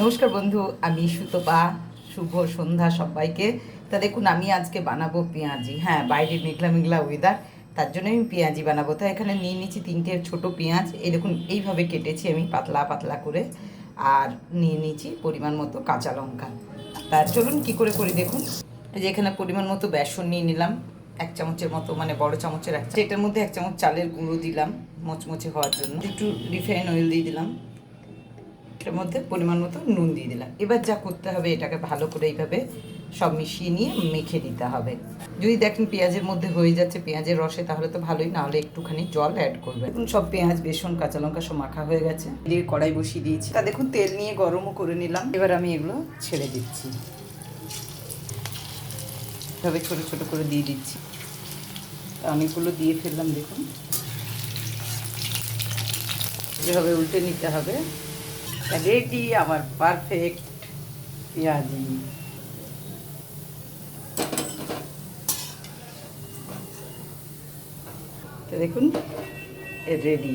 নমস্কার বন্ধু, আমি সুতপা। শুভ সন্ধ্যা সবাইকে। তা দেখুন, আমি আজকে বানাবো পেঁয়াজি। হ্যাঁ বাইরে মেঘলা মেঘলা ওয়েদার তার জন্য আমি পেঁয়াজি বানাবো। তো এখানে নিয়ে নিয়েছি তিনটে ছোট পেঁয়াজ। এই দেখুন, এইভাবে কেটেছি আমি পাতলা পাতলা করে। আর নিয়ে নিয়েছি পরিমাণ মতো কাঁচা লঙ্কা। তা চলুন কি করে করি দেখুন। যে এখানে পরিমাণ মতো বেসন নিয়ে নিলাম। এক চামচের মতো মানে বড় চামচের এক এটার মধ্যে এক চামচ চালের গুঁড়ো দিলাম মচমচে হওয়ার জন্য। একটু রিফাইন অয়েল দিয়ে দিলাম। এটার মধ্যে পরিমাণ মতো নুন দিয়ে দিলাম। এবার যা করতে হবে, এটাকে ভালো করে এইভাবে সব মিশিয়ে নিয়ে মেখে দিতে হবে। যদি দেখেন পেঁয়াজের মধ্যে হয়ে যাচ্ছে, পেঁয়াজের রসে তাহলে তো ভালোই না হলে একটুখানি জল অ্যাড করবে এখন সব পেঁয়াজ, বেসন, কাঁচা লঙ্কা সব মাখা হয়ে গেছে। দিয়ে কড়াই বসিয়ে দিয়েছি। তা দেখুন, তেল নিয়ে গরমও করে নিলাম। এবার আমি এগুলো ছেড়ে দিচ্ছি। এভাবে ছোট ছোট করে দিয়ে দিচ্ছি। অনেকগুলো দিয়ে ফেললাম, দেখুন। এভাবে উল্টে নিতে হবে। রেডি আমার পারফেক্ট পেঁয়াজি তো দেখুন রেডি